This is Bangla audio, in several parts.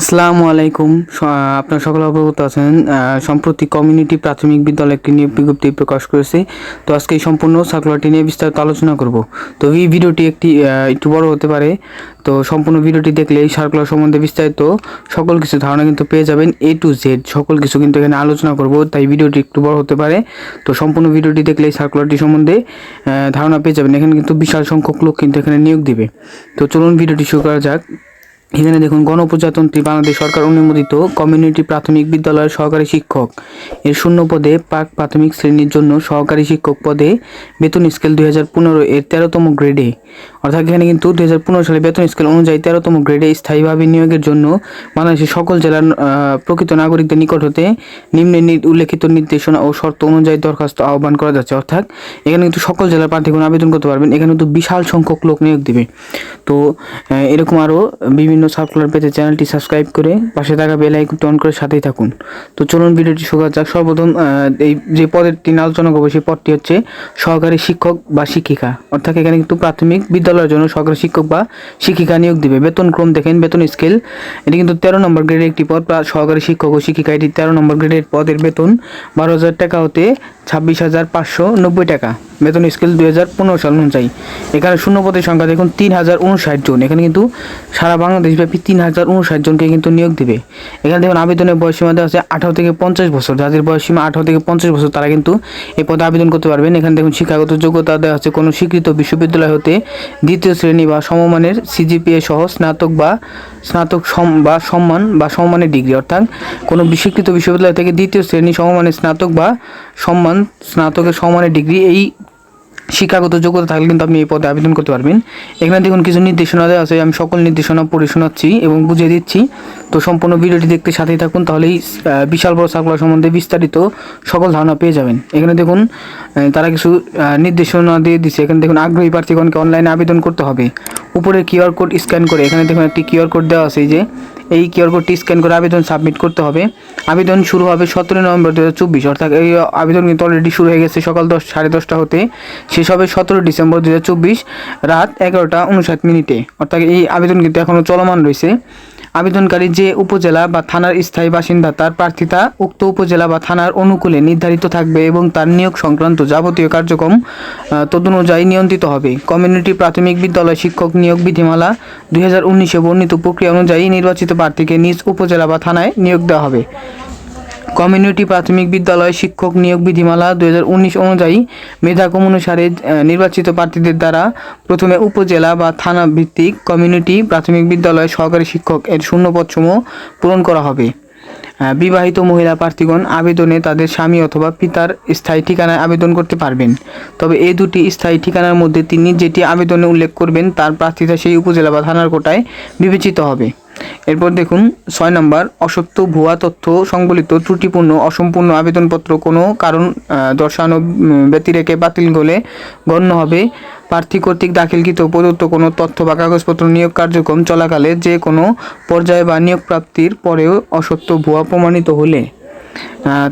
আসসালামু আলাইকুম। আপনারা সকলে অবগত আছেন সম্প্রতি কমিউনিটি প্রাথমিক বিদ্যালয় একটি নিয়োগ বিজ্ঞপ্তি প্রকাশ করেছে। তো আজকে এই সম্পূর্ণ সার্কুলারটি নিয়ে বিস্তারিত আলোচনা করব। তো এই ভিডিওটি একটি একটু বড় হতে পারে। তো সম্পূর্ণ ভিডিওটি দেখলে এই সার্কুলার সম্বন্ধে বিস্তারিত সকল কিছু ধারণা কিন্তু পেয়ে যাবেন এ টু জেড সকল কিছু কিন্তু এখানে আলোচনা করব, তাই ভিডিওটি একটু বড় হতে পারে। তো সম্পূর্ণ ভিডিওটি দেখলে এই সার্কুলারটি সম্বন্ধে ধারণা পেয়ে যাবেন। এখানে কিন্তু বিশাল সংখ্যক লোক কিন্তু এখানে নিয়োগ দিবে। তো চলুন ভিডিওটি শুরু করা যাক। এখানে দেখুন, গণপ্রজাতন্ত্রী বাংলাদেশ সরকার অনুমোদিত কমিউনিটি প্রাথমিক বিদ্যালয়ের সহকারী শিক্ষক। এর শূন্য পদে পাক প্রাথমিক শ্রেণির জন্য সহকারী শিক্ষক পদে বেতন স্কেল দুই হাজার পনেরো এর তেরোতম গ্রেডে অর্থাৎ এখানে কিন্তু দুই হাজার পনেরো সালে বেতন স্কেল অনুযায়ী তেরোতম গ্রেডে স্থায়ীভাবে নিয়োগের জন্য বাংলাদেশের সকল জেলার প্রকৃত নাগরিকদের নিকট হতে নিম্নে উল্লেখিত নির্দেশনা ও শর্ত অনুযায়ী দরখাস্ত আহ্বান করা যাচ্ছে। অর্থাৎ এখানে কিন্তু সকল জেলার প্রার্থীগণ আবেদন করতে পারবেন। এখানে কিন্তু বিশাল সংখ্যক লোক নিয়োগ দিবে। তো এরকম আরও বিভিন্ন সার্কুলার পেতে চ্যানেলটি সাবস্ক্রাইব করে পাশে থাকা বেল আইকনটি অন করে সাথেই থাকুন। তো চলুন ভিডিওটি শুরু করা যাক। সর্বপ্রথম এই যে পদের তিন আলোচনা করব, সেই পদটি হচ্ছে সহকারী শিক্ষক বা শিক্ষিকা। অর্থাৎ এখানে কিন্তু প্রাথমিক বিদ্যালয়ের জন্য সরকারি শিক্ষক বা শিক্ষিকা নিয়োগ দিবে। বেতন ক্রম দেখেন, বেতন স্কেল এটি কিন্তু তেরো নম্বর গ্রেডের একটি পদ বা সহকারী শিক্ষক ও শিক্ষিকা। এটি তেরো নম্বর গ্রেডের পদের বেতন বারো হাজার টাকা হতে ছাব্বিশ হাজার পাঁচশো নব্বই টাকা। বেতন স্কেল দুই হাজার পনেরো সাল অনুযায়ী। এখানে শূন্য পদের সংখ্যা দেখুন, তিন হাজার উনষাট জন। এখানে কিন্তু সারা বাংলাদেশব্যাপী তিন হাজার উনষাট জনকে কিন্তু নিয়োগ দেবে। এখানে দেখুন, আবেদনের বয়সীমা দেওয়া আছে আঠারো থেকে পঞ্চাশ বছর। যাদের বয়সীমা আঠারো থেকে পঞ্চাশ বছর, তারা কিন্তু এই পদে আবেদন করতে পারবেন। এখানে দেখুন, শিক্ষাগত যোগ্যতা দেওয়া আছে কোনো স্বীকৃত বিশ্ববিদ্যালয় হতে দ্বিতীয় শ্রেণি বা সমমানের সিজিপিএ সহ স্নাতক বা স্নাতক সম বা সম্মান বা সমমানের ডিগ্রি, অর্থাৎ কোনো স্বীকৃত বিশ্ববিদ্যালয় থেকে দ্বিতীয় শ্রেণি, সমমানের স্নাতক বা সম্মান, স্নাতকের সমমানের ডিগ্রি, এই শিক্ষাগত যোগ্যতা থাকলে কিন্তু আপনি এই পদে আবেদন করতে পারবেন। এখানে দেখুন কিছু নির্দেশনা দেওয়া আছে, আমি সকল নির্দেশনা পড়ে শোনাচ্ছি এবং বুঝিয়ে দিচ্ছি। তো সম্পূর্ণ ভিডিওটি দেখতে সাথেই থাকুন, তাহলেই বিশাল বড় সার্কুলার সম্বন্ধে বিস্তারিত সকল ধারণা পেয়ে যাবেন। এখানে দেখুন তারা কিছু নির্দেশনা দিয়ে দিচ্ছে এখানে দেখুন, আগ্রহী প্রার্থীগণকে অনলাইনে আবেদন করতে হবে। উপরে কিউআর কোড স্ক্যান করে, এখানে দেখুন একটি কিউআর কোড দেওয়া আছে যে এই কিউআর কোডটি স্ক্যান করে আবেদন সাবমিট করতে হবে। আবেদন শুরু হবে সতেরো নভেম্বর দু হাজার চব্বিশ, অর্থাৎ এই আবেদন কিন্তু অলরেডি শুরু হয়ে গেছে সকাল দশ, সাড়ে দশটা হতে। শেষ হবে সতেরো ডিসেম্বর দু হাজার চব্বিশ, রাত এগারোটা উনষাট মিনিটে। অর্থাৎ এই আবেদন কিন্তু এখনও চলমান রয়েছে। আবেদনকারী যে উপজেলা বা থানার স্থায়ী বাসিন্দা, তার প্রার্থিতা উক্ত উপজেলা বা থানার অনুকূলে নির্ধারিত থাকবে এবং তার নিয়োগ সংক্রান্ত যাবতীয় কার্যক্রম তদনুযায়ী নিয়ন্ত্রিত হবে। কমিউনিটি প্রাথমিক বিদ্যালয় শিক্ষক নিয়োগ বিধিমালা দুই হাজার উনিশে বর্ণিত প্রক্রিয়া অনুযায়ী নির্বাচিত প্রার্থীকে নিজ উপজেলা বা থানায় নিয়োগ দেওয়া হবে। কমিউনিটি প্রাথমিক বিদ্যালয় শিক্ষক নিয়োগ বিধিমালা দু হাজার উনিশ অনুযায়ী মেধাক্রম অনুসারে নির্বাচিত প্রার্থীদের দ্বারা প্রথমে উপজেলা বা থানা ভিত্তিক কমিউনিটি প্রাথমিক বিদ্যালয় সহকারী শিক্ষক এর শূন্যপদসমূহ পূরণ করা হবে। বিবাহিত মহিলা প্রার্থীগণ আবেদনে তাদের স্বামী অথবা পিতার স্থায়ী ঠিকানায় আবেদন করতে পারবেন। তবে এই দুটি স্থায়ী ঠিকানার মধ্যে তিনি যেটি আবেদনে উল্লেখ করবেন, তার প্রার্থিতা সেই উপজেলা বা থানার কোটায় বিবেচিত হবে। এরপর দেখুন, ছয় নম্বর অসত্য ভুয়া তথ্য সংবলিত ত্রুটিপূর্ণ, অসম্পূর্ণ আবেদনপত্র কোনো কারণ দর্শানো ব্যতিরেকে বাতিল হলে গণ্য হবে। প্রার্থী কর্তৃক দাখিলকৃত প্রদত্ত কোনো তথ্য বা কাগজপত্র নিয়োগ কার্যক্রম চলাকালে যে কোনো পর্যায়ে বা নিয়োগ প্রাপ্তির পরেও অসত্য ভুয়া প্রমাণিত হলে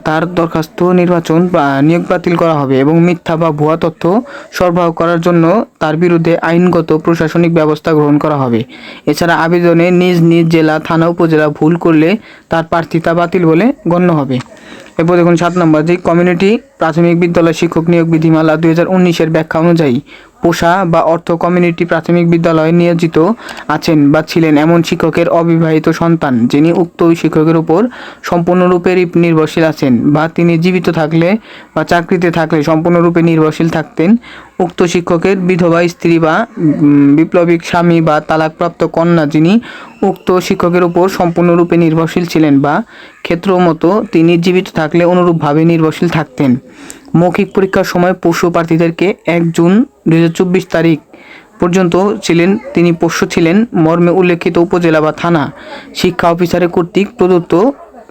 তার দরখাস্ত নির্বাচন নিয়োগ বাতিল করা হবে এবং মিথ্যা বা ভুয়া তথ্য সরবরাহ করার জন্য তার বিরুদ্ধে আইনগত প্রশাসনিক ব্যবস্থা গ্রহণ করা হবে। এছাড়া আবেদনে নিজ নিজ জেলা, থানা, উপজেলা ভুল করলে তার প্রার্থিতা বাতিল বলে গণ্য হবে। এরপর দেখুন সাত নম্বর, যে কমিউনিটি প্রাথমিক বিদ্যালয় শিক্ষক নিয়োগ বিধিমালা দুই হাজার উনিশের ব্যাখ্যা অনুযায়ী পোষা বা অর্থ কমিউনিটি প্রাথমিক বিদ্যালয়ে নিয়োজিত আছেন বা ছিলেন এমন শিক্ষকের অবিবাহিত সন্তান যিনি উক্ত শিক্ষকের উপর সম্পূর্ণরূপে নির্ভরশীল আছেন বা তিনি জীবিত থাকলে বা চাকরিতে থাকলে সম্পূর্ণরূপে নির্ভরশীল থাকতেন। উক্ত শিক্ষকের বিধবা, স্ত্রী বা বিপ্লবিক স্বামী বা তালাকপ্রাপ্ত কন্যা যিনি উক্ত শিক্ষকের উপর সম্পূর্ণরূপে নির্ভরশীল ছিলেন বা ক্ষেত্র মতো তিনি জীবিত থাকলে অনুরূপভাবে নির্ভরশীল থাকতেন। মৌখিক পরীক্ষার সময় পশু প্রার্থীদেরকে এক জুন দুই হাজার চব্বিশ তারিখ পর্যন্ত ছিলেন, তিনি পোষ্য ছিলেন মর্মে উল্লেখিত উপজেলা বা থানা শিক্ষা অফিসারের কর্তৃক প্রদত্ত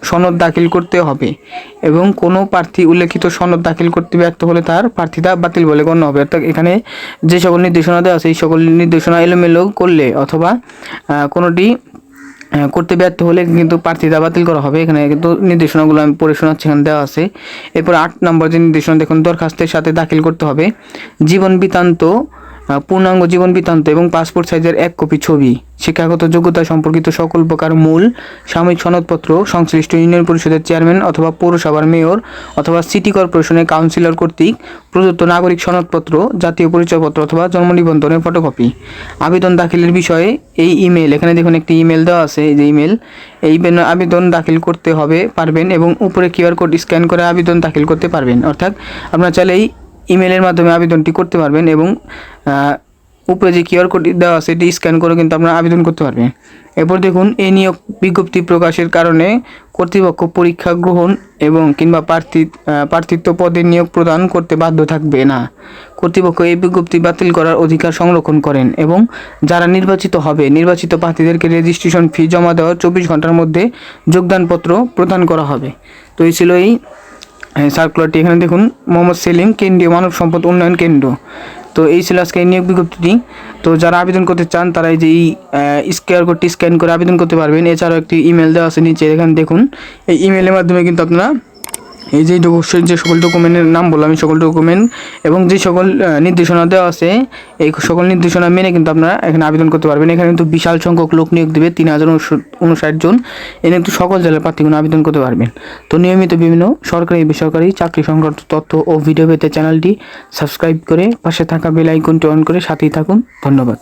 সনদ দাখিল করতে হবে এবং কোনো প্রার্থী উল্লেখিত সনদ দাখিল করতে ব্যর্থ হলে তার প্রার্থিতা বাতিল বলে গণ্য হবে। অর্থাৎ এখানে যে সকল নির্দেশনা দেওয়া আছে, এই সকল নির্দেশনা এলোমেলো করলে অথবা কোনোটি করতে ব্যর্থ হলে কিন্তু প্রার্থিতা বাতিল করা হবে। এখানে কিন্তু নির্দেশনাগুলো আমি পড়ে শোনাচ্ছি, এখানে দেওয়া আছে। এরপর আট নম্বর যে নির্দেশনা, দেখুন, দরখাস্তের সাথে দাখিল করতে হবে। জীবন বৃত্তান্ত পূর্ণাঙ্গ জীবন বৃত্তান্ত এবং পাসপোর্ট সাইজের এক কপি ছবি। শিক্ষাগত যোগ্যতা সম্পর্কিত সকল প্রকার মূল সাময়িক সনদপত্র সংশ্লিষ্ট ইউনিয়ন পরিষদের চেয়ারম্যান অথবা পৌরসভার মেয়র অথবা সিটি কর্পোরেশনের কাউন্সিলর কর্তৃক প্রদত্ত নাগরিক সনদপত্র, জাতীয় পরিচয়পত্র অথবা জন্ম নিবন্ধনের ফটোকপি আবেদন দাখিলের বিষয়ে এই ইমেল এখানে দেখুন একটি ইমেল দেওয়া আছে, এই যে ইমেল এই আবেদন দাখিল করতে হবে, পারবেন এবং উপরে কিউআর কোড স্ক্যান করে আবেদন দাখিল করতে পারবেন। অর্থাৎ আপনারা চাইলে এই ইমেলের মাধ্যমে আবেদনটি করতে পারবেন এবং উপরে যে কিউআর কোড দেওয়া আছে, এটি স্ক্যান করে কিন্তু আপনারা আবেদন করতে পারবেন। এরপর দেখুন এই নিয়োগ বিজ্ঞপ্তি প্রকাশের কারণে কর্তৃপক্ষ পরীক্ষা গ্রহণ এবং কিংবা প্রার্থী প্রার্থিত্ব পদে নিয়োগ প্রদান করতে বাধ্য থাকবে না। কর্তৃপক্ষ এই বিজ্ঞপ্তি বাতিল করার অধিকার সংরক্ষণ করেন এবং যারা নির্বাচিত হবে, নির্বাচিত প্রার্থীদেরকে রেজিস্ট্রেশন ফি জমা দেওয়ার চব্বিশ ঘণ্টার মধ্যে যোগদানপত্র প্রদান করা হবে। তো এই ছিল এই সার্কুলারটি এখানে দেখুন, মোহাম্মদ সেলিম, কেন্দ্রীয় মানব সম্পদ উন্নয়ন কেন্দ্র। তো এই ছিল আজকে এই নিয়োগ বিজ্ঞপ্তিটি। তো যারা আবেদন করতে চান, তারা এই যে এই স্কোয়ার কোডটি স্ক্যান করে আবেদন করতে পারবেন। এছাড়াও একটি ইমেল দেওয়া আছে নিচে, এখানে দেখুন। এই ইমেলের মাধ্যমে কিন্তু আপনারা এই যে যে সকল ডকুমেন্টের নাম বললাম, এই সকল ডকুমেন্ট এবং যে সকল নির্দেশনা দেওয়া আছে, এই সকল নির্দেশনা মেনে কিন্তু আপনারা এখানে আবেদন করতে পারবেন। এখানে কিন্তু বিশাল সংখ্যক লোক নিয়োগ দেবে, তিন হাজার উনষাট জন। এনে কিন্তু সকল জেলার প্রার্থীগুলো আবেদন করতে পারবেন। তো নিয়মিত বিভিন্ন সরকারি, বেসরকারি চাকরি সংক্রান্ত তথ্য ও ভিডিও পেতে চ্যানেলটি সাবস্ক্রাইব করে পাশে থাকা বেল আইকনটি অন করে সাথেই থাকুন। ধন্যবাদ।